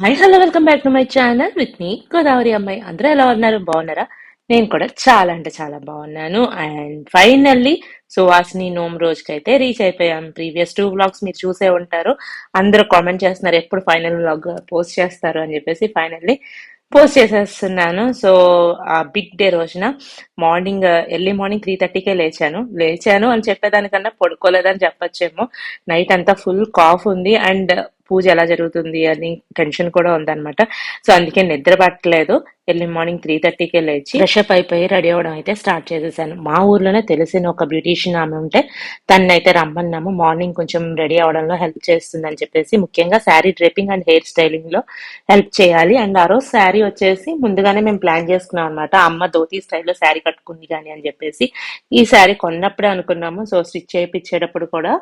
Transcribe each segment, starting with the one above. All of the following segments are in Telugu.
Hi hello welcome back to my channel with me Godavari అమ్మాయి అందరూ ఎలా ఉన్నారు? బాగున్నారా? నేను కూడా చాలా అంటే చాలా బాగున్నాను. అండ్ ఫైనల్లీ సువాసిని నోమ్ రోజుకైతే రీచ్ అయిపోయాం. ప్రీవియస్ టూ వ్లాగ్స్ మీరు చూసే ఉంటారు. అందరూ కామెంట్ చేస్తున్నారు ఎప్పుడు ఫైనల్ వ్లాగ్ పోస్ట్ చేస్తారు అని చెప్పేసి ఫైనల్లీ పోస్ట్ చేసేస్తున్నాను. సో ఆ బిగ్ డే రోజున మార్నింగ్ ఎర్లీ మార్నింగ్ త్రీ థర్టీకే లేచాను. లేచాను అని చెప్పేదానికన్నా పడుకోలేదని చెప్పొచ్చేమో. నైట్ అంతా ఫుల్ కాఫ్ ఉంది. అండ్ పూజ ఎలా జరుగుతుంది అని టెన్షన్ కూడా ఉందన్నమాట. సో అందుకే నిద్ర పట్టలేదు. ఎర్లీ మార్నింగ్ త్రీ థర్టీకే లేచి ఫ్రెషప్ అయిపోయి రెడీ అవ్వడం అయితే స్టార్ట్ చేసేసాను. మా ఊర్లోనే తెలిసిన ఒక బ్యూటీషియన్ ఆమె ఉంటే తన్నైతే రమ్మన్నాము. మార్నింగ్ కొంచెం రెడీ అవడంలో హెల్ప్ చేస్తుంది అని చెప్పేసి ముఖ్యంగా శారీ డ్రెప్పింగ్ అండ్ హెయిర్ స్టైలింగ్లో హెల్ప్ చేయాలి. అండ్ ఆ రోజు శారీ వచ్చేసి ముందుగానే మేము ప్లాన్ చేసుకున్నాం అనమాట అమ్మ ధోతి స్టైల్లో శారీ కట్టుకుంది కానీ అని చెప్పేసి ఈ శారీ కొన్నప్పుడే అనుకున్నాము. సో స్టిచ్ చేయించేటప్పుడు కూడా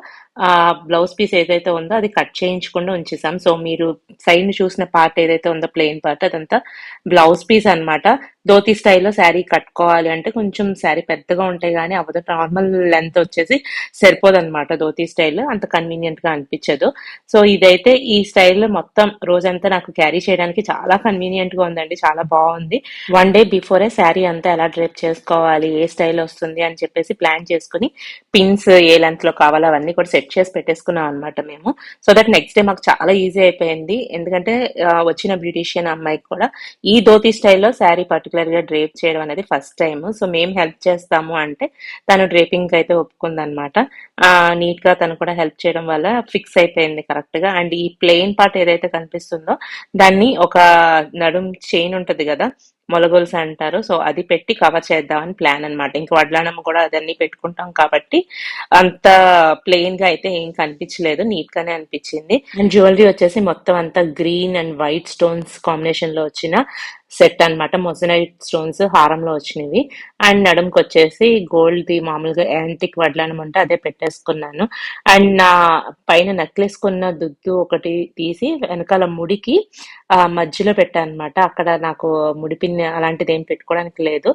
ఆ బ్లౌజ్ పీస్ ఏదైతే ఉందో అది కట్ చేయించకుండా ఉంచేసాం సో మీరు సైడ్ చూసిన పార్ట్ ఏదైతే ఉందో ప్లెయిన్ పార్ట్ అదంతా బ్లౌజ్ పీస్ అన్నమాట. ధోతి స్టైల్లో శారీ కట్టుకోవాలి అంటే కొంచెం శారీ పెద్దగా ఉంటాయి కానీ అవ్వదు. నార్మల్ లెంత్ వచ్చేసి సరిపోదు అనమాట ధోతి స్టైల్ అంత కన్వీనియంట్గా అనిపించదు. సో ఇదైతే ఈ స్టైల్ మొత్తం రోజంతా నాకు క్యారీ చేయడానికి చాలా కన్వీనియంట్గా ఉందండి. చాలా బాగుంది. వన్ డే బిఫోరే శారీ అంతా ఎలా డ్రేప్ చేసుకోవాలి ఏ స్టైల్ వస్తుంది అని చెప్పేసి ప్లాన్ చేసుకుని పిన్స్ ఏ లెంత్లో కావాలో అవన్నీ కూడా సెట్ చేసి పెట్టేసుకున్నాం అనమాట మేము. సో దట్ నెక్స్ట్ డే మాకు చాలా ఈజీ అయిపోయింది. ఎందుకంటే వచ్చిన బ్యూటీషియన్ అమ్మాయికి కూడా ఈ ధోతి స్టైల్లో శారీ పర్టికులర్ గా డ్రేప్ చేయడం అనేది ఫస్ట్ టైం సో మేము హెల్ప్ చేస్తాము అంటే తను డ్రేపింగ్ అయితే ఒప్పుకుందనమాట నీట్గా తను కూడా హెల్ప్ చేయడం వల్ల ఫిక్స్ అయిపోయింది కరెక్ట్గా. అండ్ ఈ ప్లెయిన్ పార్ట్ ఏదైతే కనిపిస్తుందో దాన్ని ఒక నడుం చైన్ ఉంటది కదా మొలగొలుసు అంటారు. సో అది పెట్టి కవర్ చేద్దామని ప్లాన్ అన్నమాట. ఇంకా వడ్లానమ్మ కూడా అదన్నీ పెట్టుకుంటాం కాబట్టి అంత ప్లెయిన్గా అయితే ఏం కనిపించలేదు. నీట్ గానే అనిపించింది. అండ్ జ్యువెలరీ వచ్చేసి మొత్తం అంతా గ్రీన్ అండ్ వైట్ స్టోన్స్ కాంబినేషన్లో వచ్చిన సెట్ అన్నమాట. మొజనైట్ స్టోన్స్ హారంలో వచ్చినవి. అండ్ నడుముకి వచ్చేసి గోల్డ్ ది మామూలుగా యాంటిక్ వడ్లానం ఉంటే అదే పెట్టేసుకున్నాను. అండ్ నా పైన నెక్లెస్ కొన్న దుద్దు ఒకటి తీసి వెనకాల ముడికి మధ్యలో పెట్టాను అనమాట అక్కడ నాకు ముడిపిన్ని అలాంటిది ఏం పెట్టుకోవడానికి లేదు.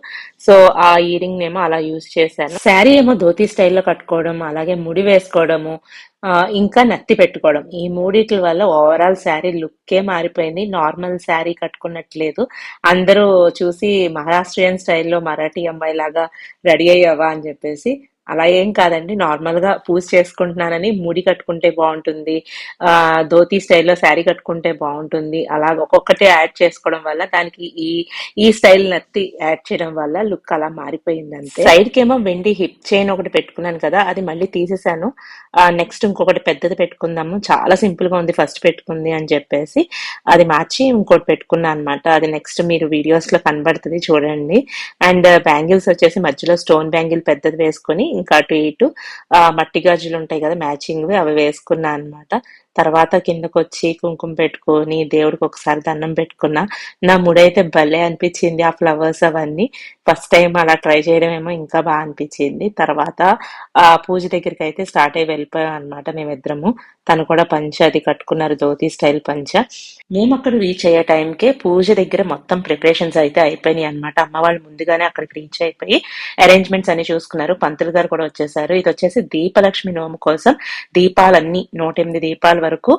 సో ఆ ఇయరింగ్ ఏమో అలా యూజ్ చేశాను. శారీ ఏమో ధోతి స్టైల్లో కట్టుకోవడం అలాగే ముడి వేసుకోవడము ఆ, ఇంకా నత్తి పెట్టుకోవడం. ఈ మూడిటి వల్ల ఓవరాల్ శారీ లుక్కే మారిపోయింది. నార్మల్ శారీ కట్టుకున్నట్లేదు. అందరూ చూసి మహారాష్ట్రియన్ స్టైల్లో మరాఠీ అమ్మాయి లాగా రెడీ అయ్యావా అని చెప్పేసి అలా ఏం కాదండి. నార్మల్గా పూజ చేసుకుంటున్నానని ముడి కట్టుకుంటే బాగుంటుంది. ఆ ధోతి స్టైల్లో శారీ కట్టుకుంటే బాగుంటుంది. అలా ఒక్కొక్కటే యాడ్ చేసుకోవడం వల్ల దానికి ఈ ఈ స్టైల్ నత్తి యాడ్ చేయడం వల్ల లుక్ అలా మారిపోయింది అంతే సైడ్కి ఏమో వెండి హిప్ చైన్ ఒకటి పెట్టుకున్నాను కదా అది మళ్ళీ తీసేసాను. నెక్స్ట్ ఇంకొకటి పెద్దది పెట్టుకుందాము. చాలా సింపుల్గా ఉంది ఫస్ట్ పెట్టుకుంది అని చెప్పేసి. అది మార్చి ఇంకోటి పెట్టుకున్నాను అనమాట అది నెక్స్ట్ మీరు వీడియోస్లో కనబడుతుంది చూడండి. అండ్ బ్యాంగిల్స్ వచ్చేసి మధ్యలో స్టోన్ బ్యాంగిల్ పెద్దది వేసుకొని ఇంకా అటు ఇటు ఆ, మట్టి గాజులు ఉంటాయి కదా మ్యాచింగ్ అవి వేసుకున్నా అనమాట తర్వాత కిందకు వచ్చి కుంకుమ పెట్టుకొని దేవుడికి ఒకసారి దండం పెట్టుకున్నా నా ముడైతే భలే అనిపించింది ఆ ఫ్లవర్స్ అవన్నీ. ఫస్ట్ టైం అలా ట్రై చేయడమేమో ఇంకా బాగా అనిపించింది. తర్వాత ఆ పూజ దగ్గరికి అయితే స్టార్ట్ అయ్యి వెళ్ళిపోయాం అనమాట మేమిద్దరము. తను కూడా పంచ అది కట్టుకున్నారు ధోతి స్టైల్ పంచ. మేము అక్కడ రీచ్ అయ్యే టైంకే పూజ దగ్గర మొత్తం ప్రిపరేషన్స్ అయితే అయిపోయినాయి అనమాట అమ్మ వాళ్ళు ముందుగానే అక్కడికి రీచ్ అయిపోయి అరేంజ్మెంట్స్ అన్ని చూసుకున్నారు. పంతులు గారు కూడా వచ్చేసారు. ఇది వచ్చేసి దీపలక్ష్మి నోము కోసం దీపాలన్నీ నూట ఎనిమిది దీపాలు వరకు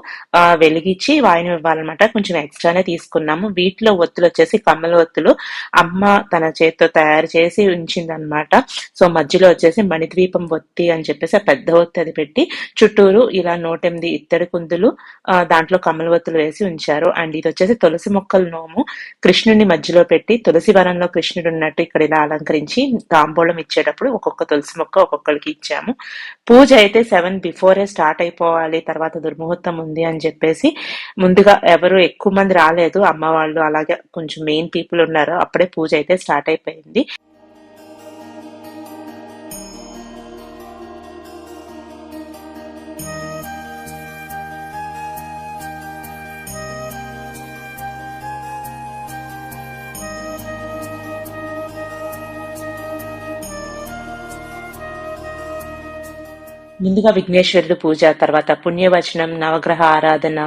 వెలిగించి వాయినం ఇవ్వాలన్నమాట. కొంచెం ఎక్స్ట్రానే తీసుకున్నాము. వీటిలో ఒత్తులు వచ్చేసి కమ్మల ఒత్తులు. అమ్మ తన చేతితో తయారు చేసి ఉంచిందనమాట సో మధ్యలో వచ్చేసి మణిద్వీపం ఒత్తి అని చెప్పేసి పెద్ద ఒత్తి అది పెట్టి చుట్టూరు ఇలా నూట ఎనిమిది ఇత్తడి కుందులు దాంట్లో కమ్మల ఒత్తులు వేసి ఉంచారు. అండ్ ఇది వచ్చేసి తులసి మొక్కల నోము. కృష్ణుడిని మధ్యలో పెట్టి తులసి వనంలో కృష్ణుడు ఉన్నట్టు ఇక్కడ ఇలా అలంకరించి తాంబూలం ఇచ్చేటప్పుడు ఒక్కొక్క తులసి మొక్క ఒక్కొక్కరికి ఇచ్చాము. పూజ అయితే సెవెన్ బిఫోరే స్టార్ట్ అయిపోవాలి. తర్వాత దుర్ముహూర్తం ఉంది అని చెప్పేసి ముందుగా ఎవరు ఎక్కువ మంది రాలేదు. అమ్మ వాళ్ళు అలాగే కొంచెం మెయిన్ పీపుల్ ఉన్నారు. అప్పుడే పూజ అయితే స్టార్ట్ అయిపోయింది. ముందుగా విఘ్నేశ్వరుడు పూజ తర్వాత పుణ్యవచనం నవగ్రహ ఆరాధన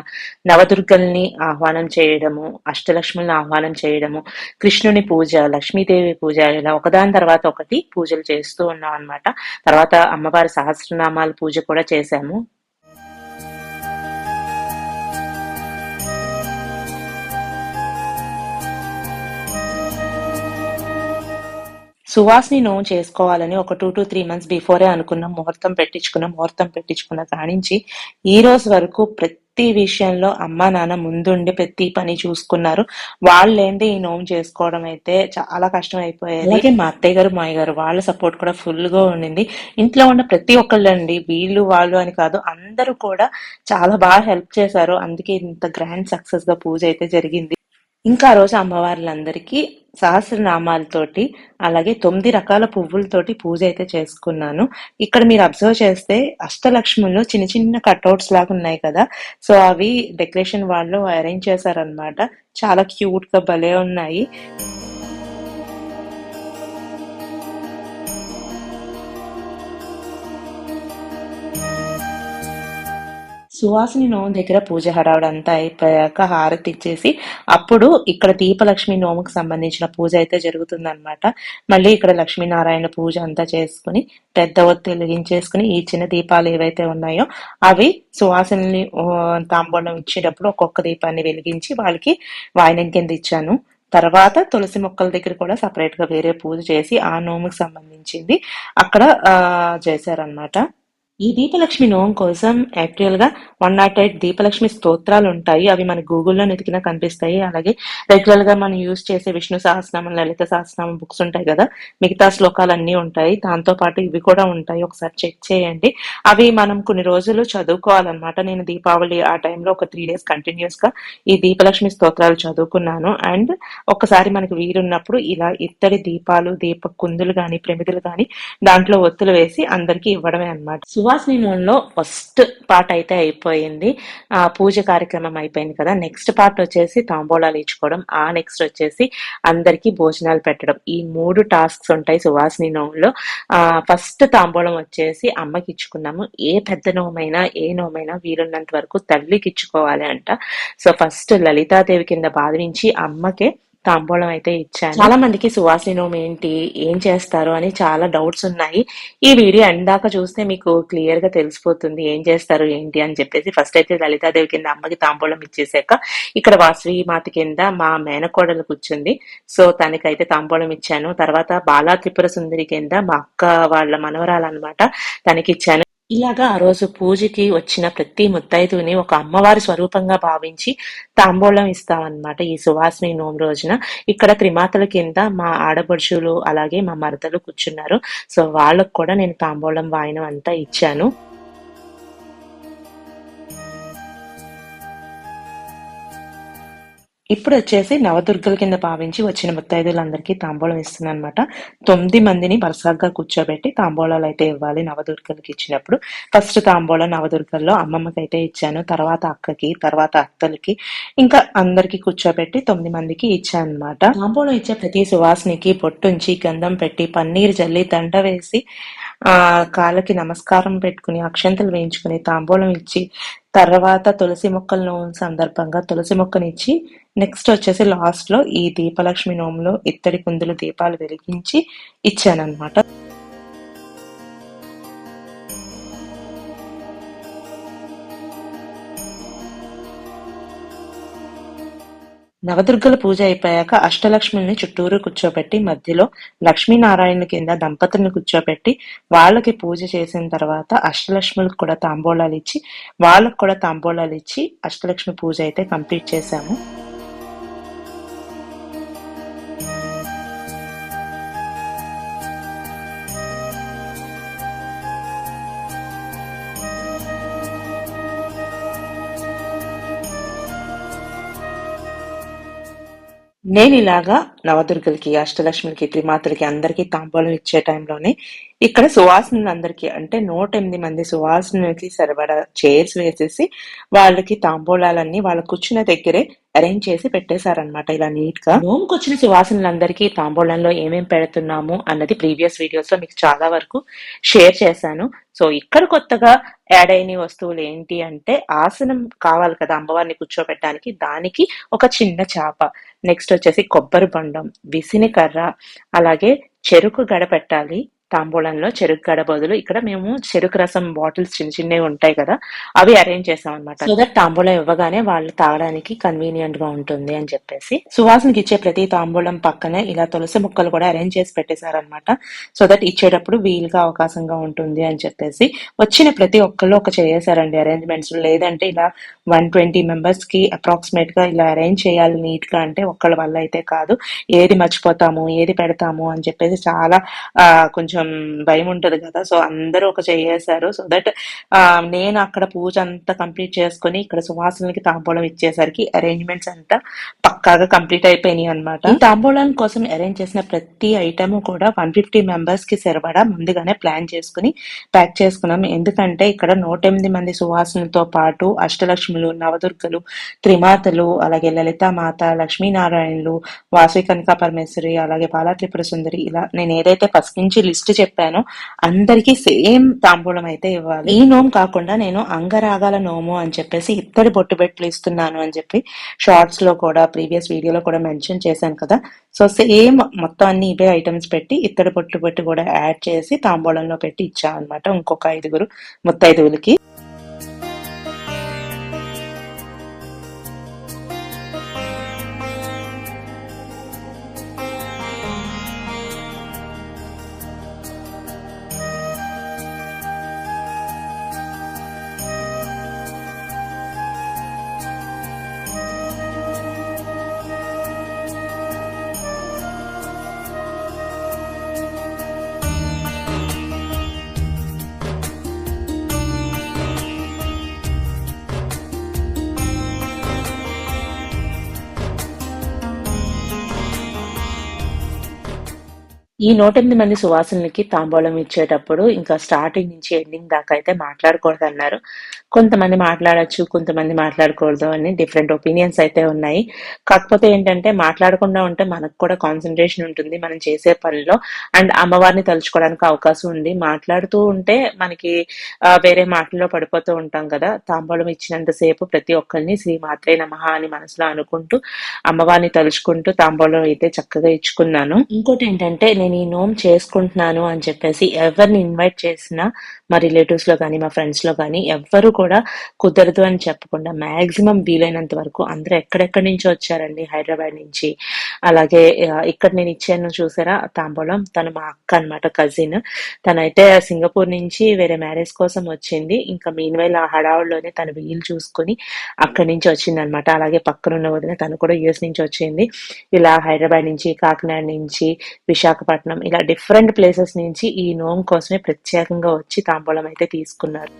నవదుర్గల్ని ఆహ్వానం చేయడము అష్టలక్ష్ములను ఆహ్వానం చేయడము కృష్ణుని పూజ లక్ష్మీదేవి పూజ ఇలా ఒకదాని తర్వాత ఒకటి పూజలు చేస్తూ ఉన్నాం అన్నమాట తర్వాత అమ్మవారి సహస్రనామాల పూజ కూడా చేశాము. సువాసిని నోన్ చేసుకోవాలని ఒక టూ టు త్రీ మంత్స్ బిఫోరే అనుకున్న ముహూర్తం పెట్టించుకున్న ముహూర్తం పెట్టించుకున్న కానించి ఈ రోజు వరకు ప్రతి విషయంలో అమ్మ నాన్న ముందుండి ప్రతి పని చూసుకున్నారు. వాళ్ళేంటి ఈ నోము చేసుకోవడం అయితే చాలా కష్టం అయిపోయేది అలాగే మా అత్తయ్య గారు మాయ గారు వాళ్ళ సపోర్ట్ కూడా ఫుల్గా ఉండింది. ఇంట్లో ఉన్న ప్రతి ఒక్కళ్ళు అండి వీళ్ళు వాళ్ళు అని కాదు అందరూ కూడా చాలా బాగా హెల్ప్ చేశారు. అందుకే ఇంత గ్రాండ్ సక్సెస్గా పూజ అయితే జరిగింది. ఇంకా రోజు అమ్మవార్లందరికీ సహస్రనామాలతోటి అలాగే తొమ్మిది రకాల పువ్వులతోటి పూజ అయితే చేసుకున్నాను. ఇక్కడ మీరు అబ్జర్వ్ చేస్తే అష్టలక్ష్ములు చిన్న చిన్న కట్అవుట్స్ లాగా ఉన్నాయి కదా. సో అవి డెకరేషన్ వాళ్ళు అరేంజ్ చేశారనమాట చాలా క్యూట్గా భలే ఉన్నాయి. సువాసిని నోము దగ్గర పూజ హడావుడంతా అయిపోయాక హారతి ఇచ్చేసి అప్పుడు ఇక్కడ దీపలక్ష్మి నోముకు సంబంధించిన పూజ అయితే జరుగుతుందన్నమాట. మళ్ళీ ఇక్కడ లక్ష్మీనారాయణ పూజ అంతా చేసుకుని పెద్ద ఒత్తి వెలిగించేసుకుని ఈ చిన్న దీపాలు ఏవైతే ఉన్నాయో అవి సువాసిని తాంబూలం ఇచ్చేటప్పుడు ఒక్కొక్క దీపాన్ని వెలిగించి వాళ్ళకి వాయినం కింద ఇచ్చాను. తర్వాత తులసి మొక్కల దగ్గర కూడా సపరేట్గా వేరే పూజ చేసి ఆ నోముకి సంబంధించింది. అక్కడ ఆ చేశారనమాట ఈ దీపలక్ష్మి నోం కోసం యాక్చువల్గా వన్ నాట్ ఎయిట్ దీపలక్ష్మి స్తోత్రాలు ఉంటాయి. అవి మన గూగుల్లో వెతికినా కనిపిస్తాయి. అలాగే రెగ్యులర్గా మనం యూజ్ చేసే విష్ణు సహస్రనామం లలిత సహస్రనామం బుక్స్ ఉంటాయి కదా. మిగతా శ్లోకాలు అన్ని ఉంటాయి. దాంతో పాటు ఇవి కూడా ఉంటాయి. ఒకసారి చెక్ చేయండి. అవి మనం కొన్ని రోజులు చదువుకోవాలన్నమాట. నేను దీపావళి ఆ టైంలో ఒక త్రీ డేస్ కంటిన్యూస్గా ఈ దీపలక్ష్మి స్తోత్రాలు చదువుకున్నాను. అండ్ ఒకసారి మనకి వీరున్నప్పుడు ఇలా ఇత్తడి దీపాలు దీప కుందులు గాని ప్రమిదలు గాని దాంట్లో ఒత్తులు వేసి అందరికీ ఇవ్వడమే అనమాట సువాసిని నూనెలో ఫస్ట్ పార్ట్ అయితే అయిపోయింది. ఆ పూజ కార్యక్రమం అయిపోయింది కదా. నెక్స్ట్ పార్ట్ వచ్చేసి తాంబూలాలు ఇచ్చుకోవడం. ఆ నెక్స్ట్ వచ్చేసి అందరికీ భోజనాలు పెట్టడం. ఈ మూడు టాస్క్స్ ఉంటాయి సువాసిని నోములో ఆ ఫస్ట్ తాంబూలం వచ్చేసి అమ్మకి ఇచ్చుకున్నాము. ఏ పెద్ద నోమైనా ఏ నోమైనా వీలున్నంత వరకు తల్లికి ఇచ్చుకోవాలి అంట. సో ఫస్ట్ లలితాదేవి కింద భావించి అమ్మకే తాంబూలం అయితే ఇచ్చాను. చాలా మందికి సువాసినం ఏంటి ఏం చేస్తారు అని చాలా డౌట్స్ ఉన్నాయి. ఈ వీడియో అందాక చూస్తే మీకు క్లియర్గా తెలిసిపోతుంది ఏం చేస్తారు ఏంటి అని చెప్పేసి. ఫస్ట్ అయితే లలితాదేవి కింద అమ్మకి తాంబూలం ఇచ్చేసాక ఇక్కడ వాసవి మాత కింద మా మేనకోడలు కూర్చుంది. సో తనకైతే తాంబూలం ఇచ్చాను. తర్వాత బాలా త్రిపుర సుందరి కింద మా అక్క వాళ్ళ మనవరాలన్నమాట తనకి ఇచ్చాను ఇలాగా ఆ రోజు పూజకి వచ్చిన ప్రతి ముత్తైదువుని ఒక అమ్మవారి స్వరూపంగా భావించి తాంబూలం ఇస్తామన్నమాట ఈ సువాసిని నోము రోజున. ఇక్కడ త్రిమాతల కింద మా ఆడపడుచులు అలాగే మా మరదలు కూర్చున్నారు. సో వాళ్ళకు కూడా నేను తాంబూలం వాయినం అంతా ఇచ్చాను. ఇప్పుడు వచ్చేసి నవదుర్గల కింద భావించి వచ్చిన ముత్తైదులందరికీ తాంబూలం ఇస్తున్నాను అనమాట తొమ్మిది మందిని వరుసగా కూర్చోబెట్టి తాంబూలాలు అయితే ఇవ్వాలి నవదుర్గలకి ఇచ్చినప్పుడు. ఫస్ట్ తాంబూలం నవదుర్గల్లో అమ్మమ్మకి అయితే ఇచ్చాను తర్వాత అక్కకి తర్వాత అత్తలకి ఇంకా అందరికి కూర్చోబెట్టి తొమ్మిది మందికి ఇచ్చాను అనమాట తాంబూలం ఇచ్చే ప్రతి సువాసనికి పొట్టుంచి గంధం పెట్టి పన్నీర్ జల్లి దండ వేసి ఆ కాళ్ళకి నమస్కారం పెట్టుకుని అక్షంతలు వేయించుకుని తాంబూలం ఇచ్చి తర్వాత తులసి మొక్కల నోము సందర్భంగా తులసి మొక్కనిచ్చి నెక్స్ట్ వచ్చేసి లాస్ట్లో ఈ దీపలక్ష్మి నోములో ఇత్తడి కుందులు దీపాలు వెలిగించి ఇచ్చానన్నమాట. నవదుర్గల పూజ అయిపోయాక అష్టలక్ష్మిని చుట్టూరు కూర్చోబెట్టి మధ్యలో లక్ష్మీనారాయణ కింద దంపతుల్ని కూర్చోబెట్టి వాళ్ళకి పూజ చేసిన తర్వాత అష్టలక్ష్ములకు కూడా తాంబూలాలు ఇచ్చి వాళ్ళకు కూడా తాంబూలాలు ఇచ్చి అష్టలక్ష్మి పూజ అయితే కంప్లీట్ చేశాము. నేను ఇలాగా నవదుర్గలకి అష్టలక్ష్మికి త్రిమాతలకి అందరికి తాంబూలం ఇచ్చే టైంలోనే ఇక్కడ సువాసనలు అందరికి అంటే నూట ఎనిమిది మంది సువాసనలకి సరిపడా చైర్స్ వేసేసి వాళ్ళకి తాంబూలాలన్నీ వాళ్ళ కూర్చున్న దగ్గరే అరేంజ్ చేసి పెట్టేశారనమాట ఇలా నీట్గా నోముకు వచ్చిన సువాసనలందరికీ తాంబూలంలో ఏమేం పెడుతున్నాము అన్నది ప్రీవియస్ వీడియోస్లో మీకు చాలా వరకు షేర్ చేశాను. సో ఇక్కడ కొత్తగా యాడ్ అయిన వస్తువులు ఏంటి అంటే ఆసనం కావాలి కదా అమ్మవారిని కూర్చోబెట్టడానికి దానికి ఒక చిన్న చాప. నెక్స్ట్ వచ్చేసి కొబ్బరి బండం విసిని కర్ర అలాగే చెరుకు గడ పెట్టాలి తాంబూలంలో చెరుకు గడ బదులు ఇక్కడ మేము చెరుకు రసం బాటిల్స్ చిన్న చిన్నవి ఉంటాయి కదా అవి అరేంజ్ చేసాం అనమాట సో దట్ తాంబూలం ఇవ్వగానే వాళ్ళు తాగడానికి కన్వీనియంట్గా ఉంటుంది అని చెప్పేసి. సువాసనకి ఇచ్చే ప్రతి తాంబూలం పక్కనే ఇలా తులసి ముక్కలు కూడా అరేంజ్ చేసి పెట్టేశారనమాట సో దట్ ఇచ్చేటప్పుడు వీలుగా అవకాశంగా ఉంటుంది అని చెప్పేసి. వచ్చిన ప్రతి ఒక్కళ్ళు ఒక చేసారండి అరేంజ్మెంట్స్ లేదంటే ఇలా వన్ ట్వంటీ మెంబర్స్కి అప్రాక్సిమేట్గా ఇలా అరేంజ్ చేయాలి నీట్గా అంటే ఒక్కళ్ళ వల్ల అయితే కాదు. ఏది మర్చిపోతాము ఏది పెడతాము అని చెప్పేసి చాలా ఆ, కొంచెం భయం ఉంటది కదా. సో అందరూ ఒక చేసారు సో దట్ నేను అక్కడ పూజ అంతా కంప్లీట్ చేసుకొని ఇక్కడ సువాసనలకి తాంబూలం ఇచ్చేసరికి అరేంజ్మెంట్స్ అంతా పక్కాగా కంప్లీట్ అయిపోయినాయి అనమాట తాంబూలం కోసం అరేంజ్ చేసిన ప్రతి ఐటమ్ కూడా వన్ ఫిఫ్టీ మెంబర్స్కి సరిపడా ముందుగానే ప్లాన్ చేసుకుని ప్యాక్ చేసుకున్నాం. ఎందుకంటే ఇక్కడ నూట ఎనిమిది మంది సువాసనలతో పాటు అష్టలక్ష్ములు నవదుర్గలు త్రిమాతలు అలాగే లలిత మాత లక్ష్మీనారాయణులు వాసవి కనక పరమేశ్వరి అలాగే బాలా త్రిపుర సుందరి ఇలా నేను ఏదైతే ఫస్ట్ నుంచి లిస్ట్ ఫస్ట్ చెప్పాను. అందరికీ సేమ్ తాంబూలం అయితే ఇవ్వాలి. ఈ నోము కాకుండా నేను అంగరాగాల నోము అని చెప్పేసి ఇత్తడి బొట్టు బెట్లు ఇస్తున్నాను అని చెప్పి షార్ట్స్లో కూడా ప్రీవియస్ వీడియోలో కూడా మెన్షన్ చేశాను కదా. సో సేమ్ మొత్తం అన్ని ఇవే ఐటమ్స్ పెట్టి ఇత్తడి బొట్టు బెట్టు కూడా యాడ్ చేసి తాంబూలంలో పెట్టి ఇచ్చాను అనమాట ఇంకొక ఐదుగురు ముత్తైదువులకి. ఈ నూట ఎనిమిది మంది సువాసనలకి తాంబూలం ఇచ్చేటప్పుడు ఇంకా స్టార్టింగ్ నుంచి ఎండింగ్ దాకా అయితే మాట్లాడకూడదు అన్నారు కొంతమంది మాట్లాడొచ్చు కొంతమంది మాట్లాడకూడదు అని డిఫరెంట్ ఒపీనియన్స్ అయితే ఉన్నాయి. కాకపోతే ఏంటంటే మాట్లాడకుండా ఉంటే మనకు కూడా కాన్సన్ట్రేషన్ ఉంటుంది మనం చేసే పనిలో. అండ్ అమ్మవారిని తలుచుకోవడానికి అవకాశం ఉంది. మాట్లాడుతూ ఉంటే మనకి వేరే మాటల్లో పడిపోతూ ఉంటాం కదా. తాంబూలం ఇచ్చినంతసేపు ప్రతి ఒక్కరిని శ్రీ మాత్రే నమః అని మనసులో అనుకుంటూ అమ్మవారిని తలుచుకుంటూ తాంబూలం అయితే చక్కగా ఇచ్చుకున్నాను. ఇంకోటి ఏంటంటే నేను ఈ నోమ్ చేసుకుంటున్నాను అని చెప్పేసి ఎవరిని ఇన్వైట్ చేసినా మా రిలేటివ్స్లో కానీ మా ఫ్రెండ్స్లో కానీ ఎవ్వరు కూడా కుదరదు అని చెప్పకుండా మాక్సిమం వీలైనంత వరకు అందరూ ఎక్కడెక్కడి నుంచి వచ్చారండి? హైదరాబాద్ నుంచి. అలాగే ఇక్కడ నేను ఇచ్చాను చూసారా? తాంబూలం. తను మా అక్క అన్నమాట కజిన్ తనైతే సింగపూర్ నుంచి వేరే మ్యారేజ్ కోసం వచ్చింది. ఇంకా మీన్ వైల్ ఆ హడావుల్లోనే తన వీలు చూసుకుని అక్కడి నుంచి వచ్చింది అనమాట అలాగే పక్కనున్న వదిన తను కూడా యుఎస్ నుంచి వచ్చింది. ఇలా హైదరాబాద్ నుంచి కాకినాడ నుంచి విశాఖపట్నం ఇలా డిఫరెంట్ ప్లేసెస్ నుంచి ఈ నోమ్ కోసమే ప్రత్యేకంగా వచ్చి తాంబూలం అయితే తీసుకున్నారు.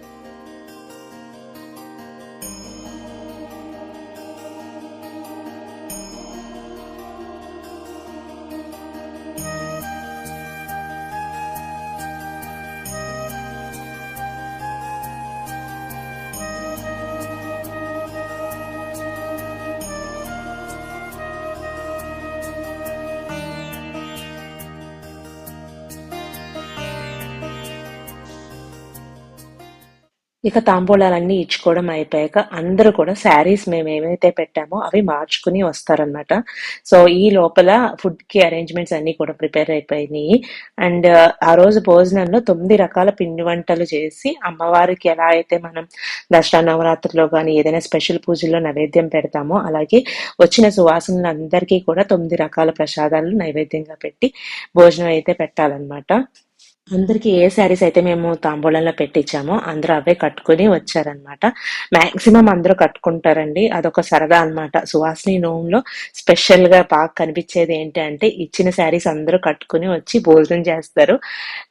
ఇక తాంబూలాలన్నీ ఇచ్చుకోవడం అయిపోయాక అందరూ కూడా శారీస్ మేము ఏమైతే పెట్టామో అవి మార్చుకుని వస్తారనమాట సో ఈ లోపల ఫుడ్కి అరేంజ్మెంట్స్ అన్ని కూడా ప్రిపేర్ అయిపోయినాయి. అండ్ ఆ రోజు భోజనంలో తొమ్మిది రకాల పిండి వంటలు చేసి అమ్మవారికి ఎలా అయితే మనం దసరా నవరాత్రిలో కానీ ఏదైనా స్పెషల్ పూజల్లో నైవేద్యం పెడతామో అలాగే వచ్చిన సువాసనలందరికీ కూడా తొమ్మిది రకాల ప్రసాదాలు నైవేద్యంగా పెట్టి భోజనం అయితే పెట్టాలన్నమాట. అందరికి ఏ శారీస్ అయితే మేము తాంబూలంలో పెట్టించామో అందరూ అవే కట్టుకుని వచ్చారనమాట మాక్సిమం అందరూ కట్టుకుంటారండి. అదొక సరదా అన్నమాట. సువాసిని నోంలో స్పెషల్గా బాగా కనిపించేది ఏంటి అంటే ఇచ్చిన శారీస్ అందరూ కట్టుకుని వచ్చి భోజనం చేస్తారు.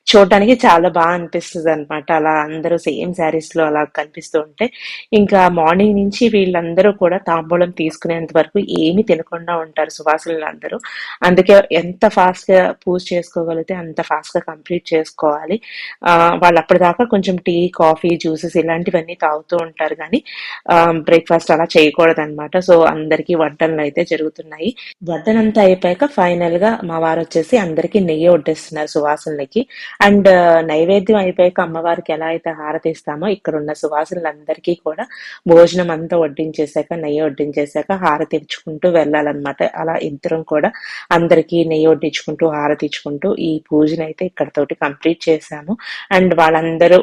చూడడానికి చాలా బాగా అనిపిస్తుంది అనమాట అలా అందరూ సేమ్ శారీస్లో అలా కనిపిస్తూ ఉంటే ఇంకా మార్నింగ్ నుంచి వీళ్ళందరూ కూడా తాంబూలం తీసుకునేంత వరకు ఏమి తినకుండా ఉంటారు సువాసులు అందరూ అందుకే ఎంత ఫాస్ట్గా పూజ చేసుకోగలిగితే అంత ఫాస్ట్గా కంప్లీట్ చేసుకోవాలి. ఆ, వాళ్ళు అప్పటిదాకా కొంచెం టీ కాఫీ జ్యూసెస్ ఇలాంటివన్నీ తాగుతూ ఉంటారు కానీ బ్రేక్ఫాస్ట్ అలా చేయకూడదు అనమాట సో అందరికి వడ్డనలు అయితే జరుగుతున్నాయి. వడ్డనంతా అయిపోయాక ఫైనల్గా మా వారు వచ్చేసి అందరికి నెయ్యి వడ్డిస్తున్నారు సువాసనలకి. అండ్ నైవేద్యం అయిపోయాక అమ్మవారికి ఎలా అయితే హారతి ఇస్తామో ఇక్కడ ఉన్న సువాసనలందరికీ కూడా భోజనం అంతా వడ్డించేశాక నెయ్యి వడ్డించేశాక హారతి ఇచ్చుకుంటూ వెళ్ళాలన్నమాట. అలా ఇద్దరం కూడా అందరికీ నెయ్యి వడ్డించుకుంటూ హారతి ఇచ్చుకుంటూ ఈ పూజనైతే ఇక్కడతోటి కంప్లీట్ కంప్లీట్ చేసాము అండ్ వాళ్ళందరూ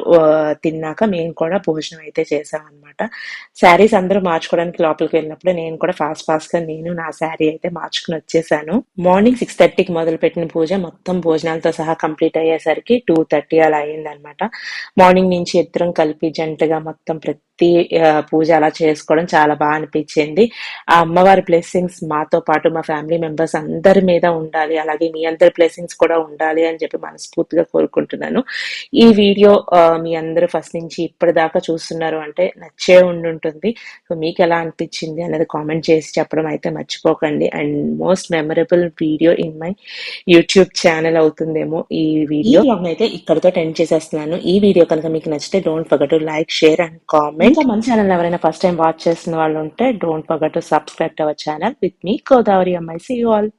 తిన్నాక మేము కూడా భోజనం అయితే చేసాం అనమాట శారీస్ అందరూ మార్చుకోవడానికి లోపలికి వెళ్ళినప్పుడు నేను కూడా ఫాస్ట్ ఫాస్ట్గా నేను నా శారీ అయితే మార్చుకుని వచ్చేసాను. మార్నింగ్ సిక్స్ థర్టీకి మొదలు పెట్టిన పూజ మొత్తం భోజనాలతో సహా కంప్లీట్ అయ్యేసరికి టూ థర్టీ అలా అయిందనమాట మార్నింగ్ నుంచి ఇద్దరం కలిపి జంటగా మొత్తం ప్రతి పూజ అలా చేసుకోవడం చాలా బాగా అనిపించింది. ఆ అమ్మవారి బ్లెస్సింగ్స్ మాతో పాటు మా ఫ్యామిలీ మెంబర్స్ అందరి మీద ఉండాలి. అలాగే మీ అందరి బ్లెస్సింగ్స్ కూడా ఉండాలి అని చెప్పి మనస్ఫూర్తిగా కోరుకుంటున్నాను. ఈ వీడియో మీ అందరూ ఫస్ట్ నుంచి ఇప్పటిదాకా చూస్తున్నారు అంటే నచ్చే ఉండుంటుంది. సో మీకు ఎలా అనిపించింది అనేది కామెంట్ చేసి చెప్పడం అయితే మర్చిపోకండి. And most memorable video in my YouTube channel అవుతుందేమో ఈ వీడియో. అయితే ఇక్కడతో టెండ్ చేసేస్తున్నాను. ఈ వీడియో కనుక మీకు నచ్చితే don't forget like share and comment. మన ఛానల్ ఎవరైనా ఫస్ట్ టైం వాచ్ చేస్తున్న వాళ్ళు ఉంటే don't forget subscribe to our channel. With me Godavari అమ్మాయి. See you all